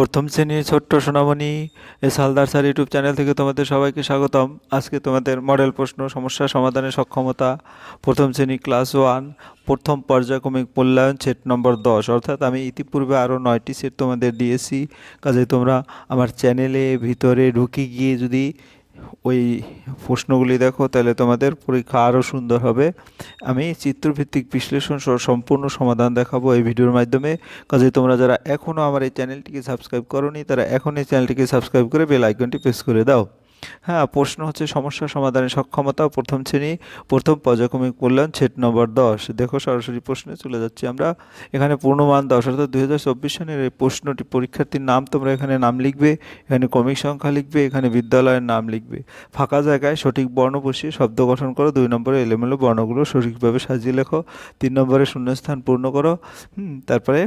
প্রথম শ্রেণির ছোট্ট সোনামণি S Haldar sir YouTube channel থেকে তোমাদের সবাইকে স্বাগতম। আজকে তোমাদের মডেল প্রশ্ন, সমস্যা, সমাধানের সক্ষমতা, প্রথম শ্রেণি ক্লাস ওয়ান, প্রথম পর্যায়ক্রমিক মূল্যায়ন সেট নম্বর দশ। অর্থাৎ আমি ইতিপূর্বে আরও নয়টি সেট তোমাদের দিয়েছি। কাজে তোমরা আমার চ্যানেলে ভিতরে ঢুকে গিয়ে যদি ওই প্রশ্নগুলি দেখো, তাহলে তোমাদের পরীক্ষা আরও সুন্দর হবে। আমি চিত্রভিত্তিক বিশ্লেষণ সহ সম্পূর্ণ সমাধান দেখাবো এই ভিডিওর মাধ্যমে। কাজে তোমরা যারা এখনও আমার এই চ্যানেলটিকে সাবস্ক্রাইব করো তারা এখন এই চ্যানেলটিকে সাবস্ক্রাইব করে বেল আইকনটি প্রেস করে দাও। হ্যাঁ প্রশ্ন হচ্ছে সমস্যা সমাধানের সক্ষমতা প্রথম শ্রেণি, প্রথম পর্যায়ক্রমিক মূল্যায়ন সেট নম্বর দশ। দেখো সরাসরি প্রশ্নে চলে যাচ্ছি আমরা। এখানে পূর্ণমান দশ, অর্থাৎ দুই সনের এই প্রশ্নটি, পরীক্ষার্থীর নাম তোমরা এখানে নাম লিখবে, এখানে ক্রমিক সংখ্যা লিখবে, এখানে বিদ্যালয়ের নাম লিখবে। ফাঁকা জায়গায় সঠিক বর্ণ বসিয়ে শব্দ গঠন করো, দুই নম্বরে এলোমেলো বর্ণগুলো সঠিকভাবে সাজিয়ে লেখো, তিন নম্বরে শূন্যস্থান পূর্ণ করো তারপরে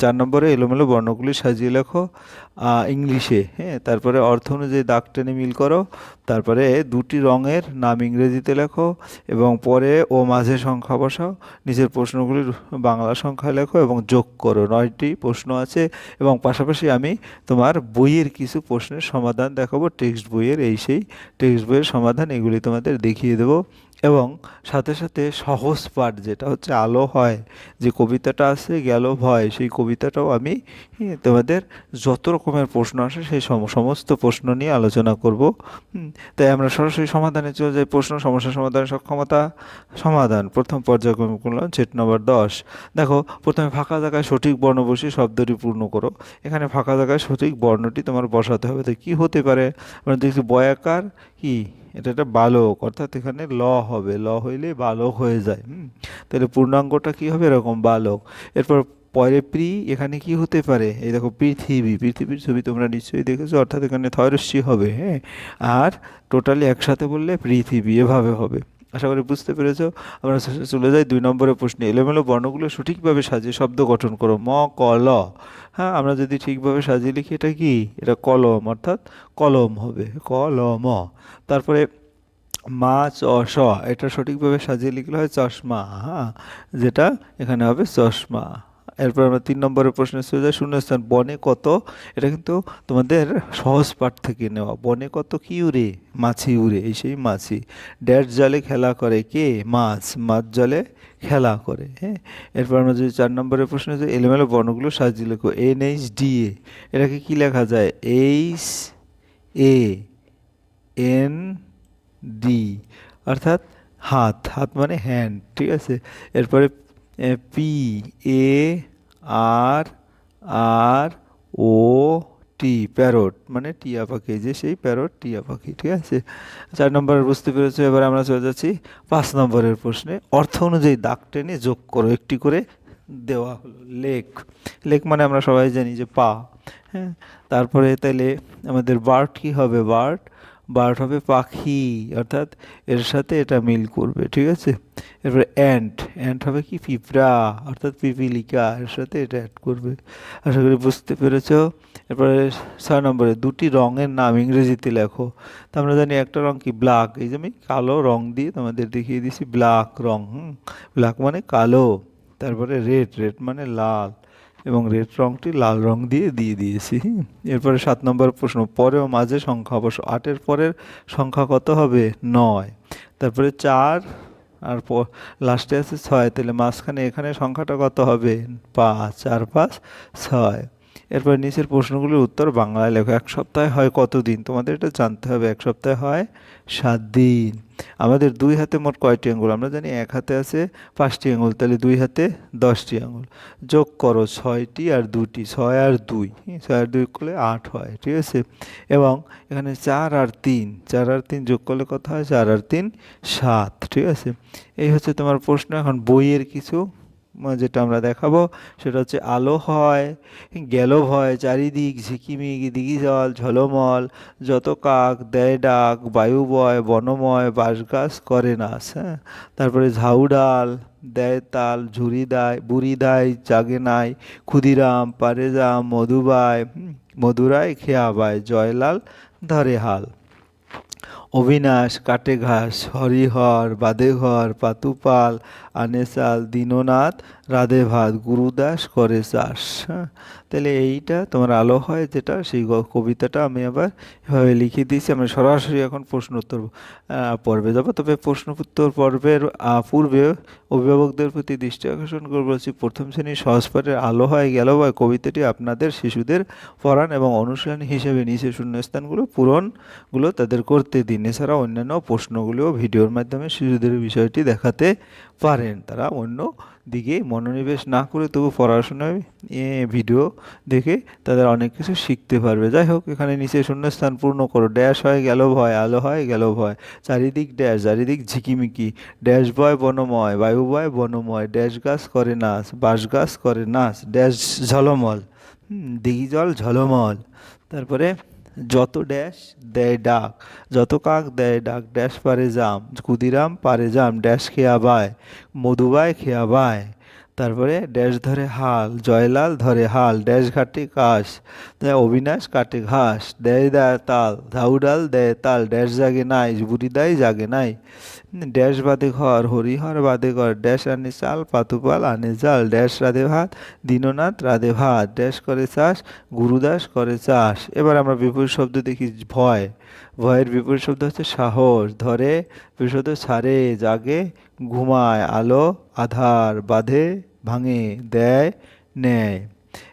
চার নম্বরে এলোমেলো বর্ণগুলি সাজিয়ে লেখো ইংলিশে হ্যাঁ? তারপরে অর্থ অনুযায়ী দাগ টেনে মিল করো, তারপরে দুটি রঙের নাম ইংরেজিতে লেখো এবং পরে ও মাঝে সংখ্যা বসাও নিজের প্রশ্নগুলির বাংলা সংখ্যা লেখো এবং যোগ করো। নয়টি প্রশ্ন আছে এবং পাশাপাশি আমি তোমার বইয়ের কিছু প্রশ্নের সমাধান দেখাবো, টেক্সট বইয়ের এই সেই টেক্সট বইয়ের সমাধান এগুলি তোমাদের দেখিয়ে দেবো। এবং সাথে সাথে সহজ পাঠ যেটা হচ্ছে আলো হয়, যে কবিতাটা আছে, গেল ভয়, সেই কবিতাটাও আমি তোমাদের যত রকমের প্রশ্ন আসে সেই সমস্ত প্রশ্ন নিয়ে আলোচনা করব। তাই আমরা সরাসরি সমাধানে চলে যাই। প্রশ্ন, সমস্যা সমাধানের সক্ষমতা, সমাধান। প্রথম পর্যায়ক্রমিক মূল্যায়ন সেট নম্বর দশ। দেখো, প্রথমে ফাঁকা জায়গায় সঠিক বর্ণ বসিয়ে শব্দটি পূর্ণ করো। এখানে ফাঁকা জায়গায় সঠিক বর্ণটি তোমার বসাতে হবে। তো কী হতে পারে? দেখছি বয়াকার কি? এটা একটা বালক, অর্থাৎ এখানে ল হবে ল হইলে বালক হয়ে যায়। হুম। তাহলে পূর্ণাঙ্গটা কি হবে? এরকম বালক। এরপর পরে প্রি এখানে কি হতে পারে? এই দেখো পৃথিবী। পৃথিবীর ছবি তোমরা নিশ্চয়ই দেখেছ অর্থাৎ এখানে থয়রস্যি হবে হ্যাঁ? আর টোটালি একসাথে বললে পৃথিবী এভাবে হবে। আশা করি বুঝতে পেরেছ। আমরা চলে যাই দুই নম্বরে প্রশ্নে। এলোমেলো বর্ণগুলো সঠিকভাবে সাজিয়ে শব্দ গঠন করো। ম ক ল। হ্যাঁ আমরা যদি ঠিকভাবে সাজিয়ে লিখি এটা কি? এটা কলম অর্থাৎ কলম হবে। ক ল ম তারপরে মা চ এটা সঠিকভাবে সাজিয়ে লিখলে হয় চশমা হ্যাঁ যেটা এখানে হবে চশমা। এরপর আমরা তিন নম্বরের প্রশ্নে চলে শূন্যস্থান, বনে কত? এটা কিন্তু তোমাদের সহজ পাঠ থেকে নেওয়া। বনে কত কি উড়ে? মাছি উড়ে, এই সেই মাছি। ড্যাট জলে খেলা করে কে? মাছ মাছ জলে খেলা করে হ্যাঁ? এরপর আমরা যদি চার নম্বরের প্রশ্নে যে এলোমেলো বর্ণগুলো সাজিয়ে লেখো। এন এইচ ডি এ, এটাকে কী লেখা যায়? এইচ এ, এন ডি অর্থাৎ হাত হাত মানে হ্যান্ড ঠিক আছে? এরপরে P A R R O T parrot মানে টিয়া পাখি যে সেই প্যারট টিয়া পাখি, ঠিক আছে? চার নম্বরের বুঝতে পেরেছ, এবার আমরা চলে যাচ্ছি পাঁচ নম্বরের প্রশ্নে। অর্থ অনুযায়ী দাগ টেনে যোগ করো, একটি করে দেওয়া হলো, লেক। লেক মানে আমরা সবাই জানি যে পা হ্যাঁ? তারপরে তাইলে আমাদের বার্ড কি হবে? বার্ড বার্ড হবে পাখি, অর্থাৎ এর সাথে এটা মিল করবে, ঠিক আছে? এরপরে অ্যান্ট অ্যান্ট হবে কি? পিঁপড়া, অর্থাৎ পিপিলিকা, এর সাথে এটা অ্যাড করবে। আশা করি বুঝতে পেরেছ? এরপরে ছয় নম্বরে, দুটি রঙের নাম ইংরেজিতে লেখো। তো আমরা জানি একটা রং কি? ব্ল্যাক এই যে আমি কালো রং দিয়ে তোমাদের দেখিয়ে দিয়েছি ব্ল্যাক রং, হুম? ব্ল্যাক মানে কালো, তারপরে রেড রেড মানে লাল। এবং রেড রংটি লাল রং দিয়ে দিয়ে দিয়েছি। এরপরে সাত নম্বর প্রশ্ন পরে ও মাঝে সংখ্যা, অবশ্য আটের পরের সংখ্যা কত হবে? নয়। তারপরে চার আর লাস্টে আছে ছয়, তাহলে মাঝখানে এখানে সংখ্যাটা কত হবে? পাঁচ। আর পাঁচ, ছয়। এরপর নিচের প্রশ্নগুলির উত্তর বাংলায় লেখো। এক সপ্তাহে হয় কত দিন তোমাদের এটা জানতে হবে। এক সপ্তাহে হয় সাত দিন। আমাদের দুই হাতে মোট কয়টি আঙুল আমরা জানি এক হাতে আছে পাঁচটি আঙুল তাহলে দুই হাতে দশটি আঙুল যোগ করো ছয়টি আর দুটি, ছয় আর দুই। ছয় আর দুই করলে আট হয়, ঠিক আছে? এবং এখানে চার আর তিন, চার আর তিন যোগ করলে কত হয়? চার আর তিন, সাত, ঠিক আছে? এই হচ্ছে তোমার প্রশ্ন। এখন বইয়ের কিছু যেটা আমরা দেখাবো, সেটা হচ্ছে আলো হয় গেল ভয় চারিদিক ঝিকিমিক দিঘি জল ঝলমল, যত কাক, দেয় ডাক, বায়ু বয়, বনময় বাঁশগাছ করে নাশ হ্যাঁ? তারপরে ঝাউডাল দেয় তাল ঝুরি দেয়, বুড়ি দেয়, জাগে নাই, ক্ষুদিরাম, পারেজাম, মধুবায় মধুরায়, খেয়া বায়, জয়লাল, ধরে হাল। অবিনাশ কাটে ঘাস হরিহর বাদে ঘর পাতুপাল আনে চাল দীননাথ রাধে ভাত গুরুদাস করে চাষ। হ্যাঁ তাহলে এইটা তোমার আলো হয় যেটা, সেই কবিতাটা আমি আবার এভাবে লিখে দিয়েছি। আমি সরাসরি এখন প্রশ্ন উত্তর পর্বে যাব। তবে প্রশ্ন উত্তর পর্বের পূর্বে অভিভাবকদের প্রতি দৃষ্টি আকর্ষণ করে বলছি প্রথম শ্রেণির সহজপাঠের আলো হয় গেল বা কবিতাটি আপনাদের শিশুদের পড়ান এবং অনুশীলন হিসেবে নিচে শূন্যস্থানগুলো পূরণগুলো তাদের করতে দিন। এছাড়া অন্যান্য প্রশ্নগুলিও ভিডিওর মাধ্যমে শিশুদের বিষয়টি দেখাতে পারেন। তারা অন্য দিকে মনোনিবেশ না করে তবু পড়াশোনায় ভিডিও দেখে তাদের অনেক কিছু শিখতে পারবে। যাই হোক, এখানে নিচে শূন্যস্থান পূর্ণ করো। ড্যাশ হয় গেল ভয়, আলো হয় গেল ভয়। চারিদিক ড্যাশ, চারিদিক ঝিকিমিকি। ড্যাশ বয় বনময়। বায়ু বয় বনময়। ড্যাশ গাছ করে নাচ, বাঁশ গাছ করে নাচ। ড্যাশ ঝলমল। দিঘি জল ঝলমল। তারপরে যত ড্যাশ দেয় ডাক, যত কাক দেয় ডাক, ড্যাশ পারে জাম, ক্ষুদিরাম পারে যাম ড্যাশ খেয়া বায়, মধুবায় খেয়া বায়। তারপরে ড্যাশ ধরে হাল, জয়লাল ধরে হাল, ড্যাশ ঘাটে কাশ অবিনাশ কাটে ঘাস দেয় দেয় তাল ঝাউডাল দেয় তাল, ড্যাশ জাগে নাই বুড়ি বুড়িদাই জাগে নাই। ড্যাশ বাদে ঘর, হরিহর বাদে ঘর, ড্যাশ আনে চাল, পাতুপাল আনে জাল, ড্যাশ রাধে ভাত, দীননাথ রাধে ভাত, ড্যাশ করে চাষ, গুরুদাস করে চাষ। এবার আমরা বিপুল শব্দ দেখি, ভয়। ভয়ের বিপুল শব্দ হচ্ছে সাহস, ধরে বিপুল শব্দ ছাড়ে, জাগে ঘুমায়, আলো, আধার বাঁধে, ভাঙে, দেয়, নেয়।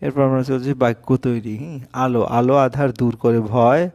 এরপর আমরা চলছি বাক্য তৈরি আলো আলো, আধার দূর করে ভয়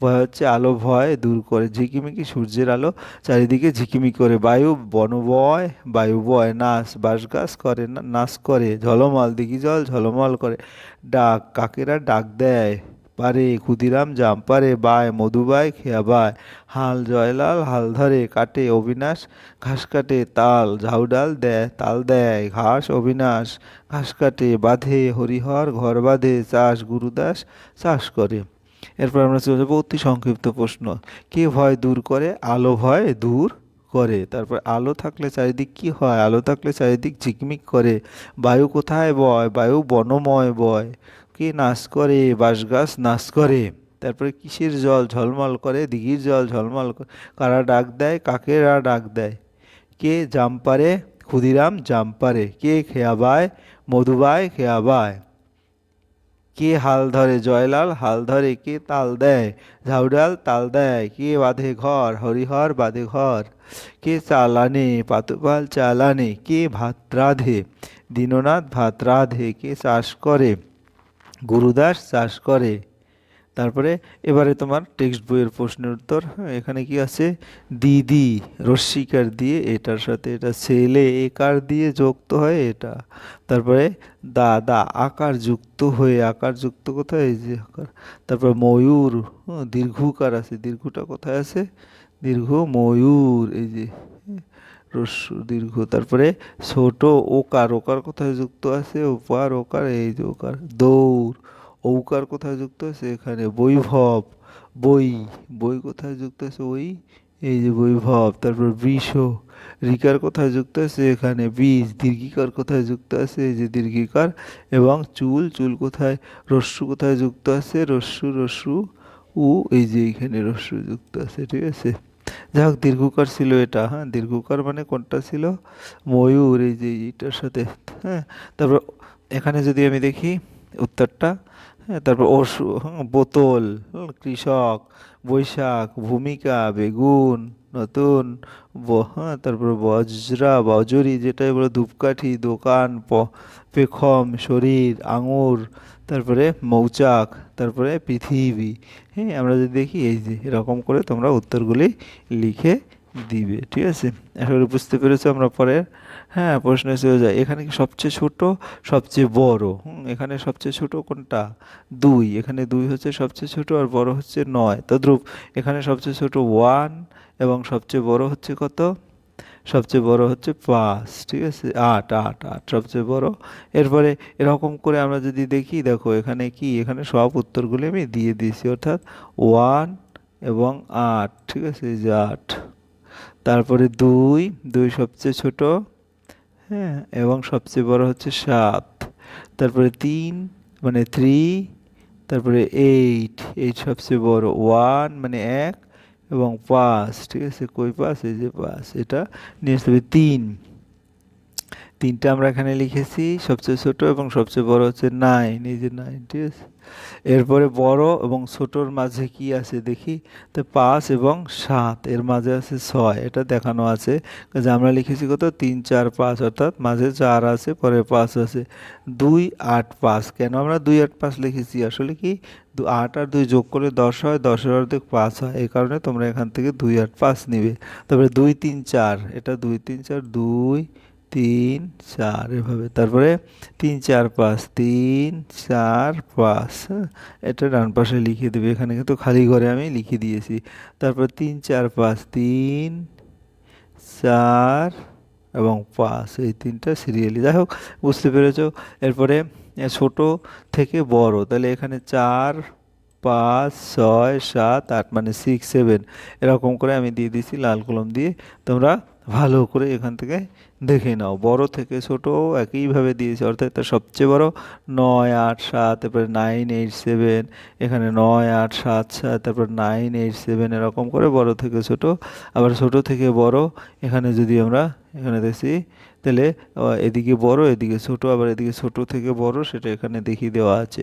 ভয় হচ্ছে আলো, ভয় দূর করে ঝিকিমিকি, সূর্যের আলো, চারিদিকে ঝিকিমি করে বায়ু বনবয় বায়ু, বয়, নাচ, বাঁশ, গাছ করে নাচ করে, ঝলমল, দিঘি জল, ঝলমল করে, ডাক, কাকেরা ডাক দেয়। পারে ক্ষুদিরাম জাম, পারে বায় মধুবায় খেয়া বায়। হাল জয়লাল হাল ধরে কাটে অবিনাশ, ঘাস কাটে তাল ঝাউডাল দেয়, তাল দেয় ঘাস অবিনাশ। ঘাস কাটে বাঁধে হরিহর, ঘর বাঁধে চাষ গুরুদাস, চাষ করে। এরপর আমরা চলে যাব অতি সংক্ষিপ্ত প্রশ্ন। কে ভয় দূর করে, আলো ভয় দূর করে? তারপর আলো থাকলে চারিদিক কি হয়? আলো থাকলে চারিদিক ঝিকমিক করে। বায়ু কোথায় বয়? বায়ু বনময় বয়। কে নাচ করে বাঁশ গাছ নাচ করে। তারপরে কিসের জল ঝলমল করে? দিঘির জল ঝলমল করে ডাক দেয়? কাকেরা ডাক দেয়? কে জাম পারে? ক্ষুদিরাম জাম পারে। কে খেয়াবায় মধুবায় খেয়াবায় কে হাল ধরে জয়লাল? হাল ধরে কে তাল দেয়? ঝাউডাল তাল দেয়। কে বাঁধে ঘর? হরিহর বাঁধে ঘর। কে চাল আনে পাতুপাল চাল আনে কে ভাত রাধে? দীননাথ ভাত রাধে। কে চাষ করে? গুরুদাস চাষ করে। তারপরে এবারে তোমার টেক্সট বইয়ের প্রশ্নের উত্তর। হ্যাঁ, এখানে কি আছে? দিদি রস্বীকার দিয়ে এটার সাথে এটা ছেলে একার দিয়ে যুক্ত হয় এটা। তারপরে দাদা আকার যুক্ত হয়ে আকার যুক্ত কোথায়? এই যে আকার। তারপর ময়ূর হ্যাঁ, দীর্ঘকার আছে। দীর্ঘটা কোথায় আছে? দীর্ঘ ময়ূর এই যে দীর্ঘ। তারপরে ছোট ওকার ওকার কোথায় যুক্ত আছে? ওপার, ওকার, এই যে ওকার। দৌড় ঔকার কোথায় যুক্ত আছে? এখানে। বৈভব, বই বই কোথায় যুক্ত আছে? ওই, এই যে বৈভব। তারপর বিষ রিকার কোথায় যুক্ত আছে? এখানে বীজ, দীর্ঘিকার কোথায় যুক্ত আছে? এই যে দীর্ঘিকার। এবং চুল চুল কোথায়? রস্যু কোথায় যুক্ত আছে? রস্যু রস্যু, উ, এই যে এখানে রস্যু যুক্ত আছে, ঠিক আছে? যাই হোক দীর্ঘকার ছিল এটা হ্যাঁ? দীর্ঘকার মানে কোনটা ছিল? ময়ূর এই যে এইটার সাথে হ্যাঁ? তারপর এখানে যদি আমি দেখি উত্তরটা হ্যাঁ? তারপর অসু হ্যাঁ, বোতল কৃষক বৈশাখ ভূমিকা বেগুন নতুন হ্যাঁ? তারপর বজ্রা বজরি যেটাই বলে ধূপকাঠি দোকান পেখম শরীর আঙুর তারপরে মৌচাক তারপরে পৃথিবী। হ্যাঁ আমরা যদি দেখি এই যে এরকম করে তোমরা উত্তরগুলি লিখে দিবে ঠিক আছে? করি বুঝতে পেরেছ আমরা পরে হ্যাঁ প্রশ্নে চলে যায় এখানে কি সবচেয়ে ছোট সবচেয়ে বড়? হুম, এখানে সবচেয়ে ছোট কোনটা? দুই। এখানে দুই হচ্ছে সবচেয়ে ছোট আর বড় হচ্ছে নয়। তদ্রূপ এখানে সবচেয়ে ছোট ওয়ান এবং সবচেয়ে বড় হচ্ছে কত? সবচেয়ে বড় হচ্ছে পাঁচ ঠিক আছে? আট আট আট সবচেয়ে বড়। এরপরে এরকম করে আমরা যদি দেখি, দেখো এখানে কি? এখানে সব উত্তরগুলি আমি দিয়ে দিয়েছি, অর্থাৎ ওয়ান এবং আট, ঠিক আছে? যে আট। তারপরে দুই দুই সবচেয়ে ছোট হ্যাঁ এবং সবচেয়ে বড় হচ্ছে সাত। তারপরে তিন মানে থ্রি তারপরে এইট এইট সবচেয়ে বড় ওয়ান মানে এক এবং পাস ঠিক আছে? কই পাস এই যে পাস এটা নিয়ে আসতে হবে তিন। তিনটা আমরা এখানে লিখেছি, সবচেয়ে ছোট এবং সবচেয়ে বড় হচ্ছে নাইন এই যে নাইন ঠিক আছে? এরপরে বড় এবং ছোটোর মাঝে কি আছে দেখি? তো পাঁচ এবং সাত, এর মাঝে আছে ছয়, এটা দেখানো আছে। যে আমরা লিখেছি কত? তিন, চার, পাঁচ, অর্থাৎ মাঝে চার আছে, পরে পাঁচ আছে। দুই, আট, পাঁচ, কেন আমরা দুই, আট, পাঁচ লিখেছি? আসলে কি? আট আর দুই যোগ করলে দশ হয়, দশের অর্ধেক পাঁচ হয়, এই কারণে তোমরা এখান থেকে দুই, আট, পাঁচ নিবে। তারপরে দুই, তিন, চার, এটা দুই, তিন, চার, দুই তিন, চার, এভাবে। তারপরে তিন, চার, পাঁচ, তিন, চার, পাঁচ। এটা ডান পাশে লিখে দেবে। এখানে কিন্তু খালি ঘরে আমি লিখে দিয়েছি। তারপর তিন, চার, পাঁচ, তিন, চার এবং পাঁচ। এই তিনটা সিরিয়ালি যাই হোক, বুঝতে পেরেছ? এরপরে ছোট থেকে বড়। তাহলে এখানে চার, পাঁচ, ছয়, সাত, আট মানে সিক্স সেভেন এরকম করে আমি দিয়ে দিয়েছি, লাল কলম দিয়ে। তোমরা ভালো করে এখান থেকে দেখে নাও। বড় থেকে ছোট একইভাবে দিয়েছে, অর্থাৎ তার সবচেয়ে বড় নয়, আট, সাত তারপরে নাইন এইট সেভেন এখানে নয়, আট, সাত সাত, তারপর নাইন এইট সেভেন এরকম করে বড় থেকে ছোট, আবার ছোট থেকে বড় এখানে যদি আমরা এখানে দেখছি তাহলে এদিকে বড়, এদিকে ছোট, আবার এদিকে ছোট থেকে বড়, সেটা এখানে দেখিয়ে দেওয়া আছে।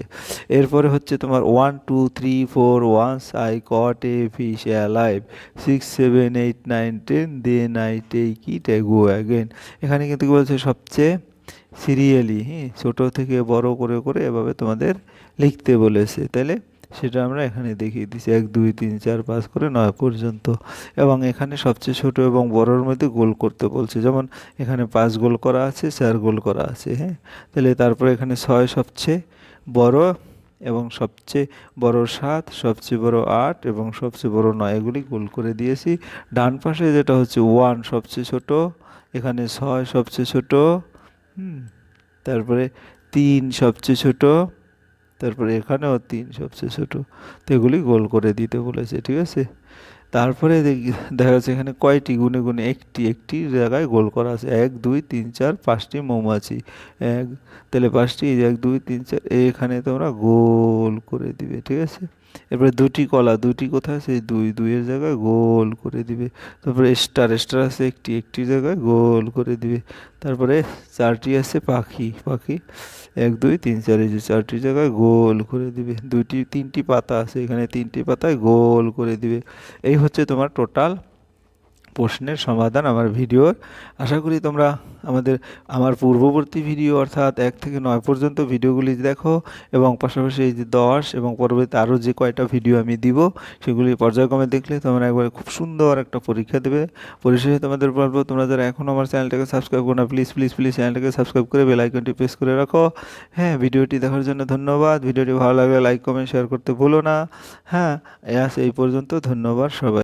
এরপরে হচ্ছে তোমার one two three four once I caught a fish alive six seven eight nine ten then I take it go again এখানে কিন্তু কি বলছে? সবচেয়ে সিরিয়ালি হ্যাঁ ছোটো থেকে বড় করে করে এভাবে তোমাদের লিখতে বলেছে। তাহলে সেটা আমরা এখানে দেখিয়ে দিচ্ছি এক, দুই, তিন, চার, পাঁচ করে নয় পর্যন্ত। এবং এখানে সবচেয়ে ছোট এবং বড়র মধ্যে গোল করতে বলছে। যেমন এখানে পাঁচ গোল করা আছে, চার গোল করা আছে হ্যাঁ? তাহলে তারপরে এখানে ছয় সবচেয়ে বড় এবং সবচেয়ে বড় সাত, সবচেয়ে বড় আট এবং সবচেয়ে বড় নয়। এগুলি গোল করে দিয়েছি। ডান পাশে যেটা হচ্ছে ওয়ান সবচেয়ে ছোট, এখানে ছয় সবচেয়ে ছোট তারপরে তিন সবচেয়ে ছোট তারপরে এখানেও তিন সবচেয়ে ছোটো। তো এগুলি গোল করে দিতে বলেছে ঠিক আছে? তারপরে দেখি- যাচ্ছে এখানে কয়টি, গুনে গুণে একটি একটি জায়গায় গোল করা আছে। এক, দুই, তিন, চার, পাঁচটি মৌমাছি। এক, তাহলে পাঁচটি এক, দুই, তিন, চার, এখানে তোমরা গোল করে দিবে, ঠিক আছে? এরপরে দুটি কলা, দুটি কোথায় আছে? দুই, দুইয়ের জায়গায় গোল করে দিবে। তারপরে স্টার স্টার আছে, একটি একটি জায়গায় গোল করে দিবে। তারপরে চারটি আছে, পাখি পাখি। এক, দুই, তিন, চার, এই যে চারটি জায়গায় গোল করে দিবে। দুইটি, তিনটি পাতা আছে, এখানে তিনটি পাতায় গোল করে দিবে। এই হচ্ছে তোমার টোটাল প্রশ্নের সমাধান আমার ভিডিওর। আশা করি তোমরা আমাদের, আমার পূর্ববর্তী ভিডিও অর্থাৎ এক থেকে নয় পর্যন্ত ভিডিওগুলি দেখো এবং পাশাপাশি এই যে দশ এবং পরবর্তী আরও যে কয়টা ভিডিও আমি দিব, সেগুলি পর্যায়ক্রমে দেখলে তোমরা একবারে খুব সুন্দর একটা পরীক্ষা দেবে। পরিশেষে তোমাদের বলব, তোমরা যারা এখনও আমার চ্যানেলটাকে সাবস্ক্রাইব করো না প্লিজ প্লিজ প্লিজ চ্যানেলটাকে সাবস্ক্রাইব করে বেল আইকনটি প্রেস করে রাখো। হ্যাঁ ভিডিওটি দেখার জন্য ধন্যবাদ। ভিডিওটি ভালো লাগলে লাইক কমেন্ট শেয়ার করতে ভুলো না। হ্যাঁ এই পর্যন্ত। ধন্যবাদ সবাই।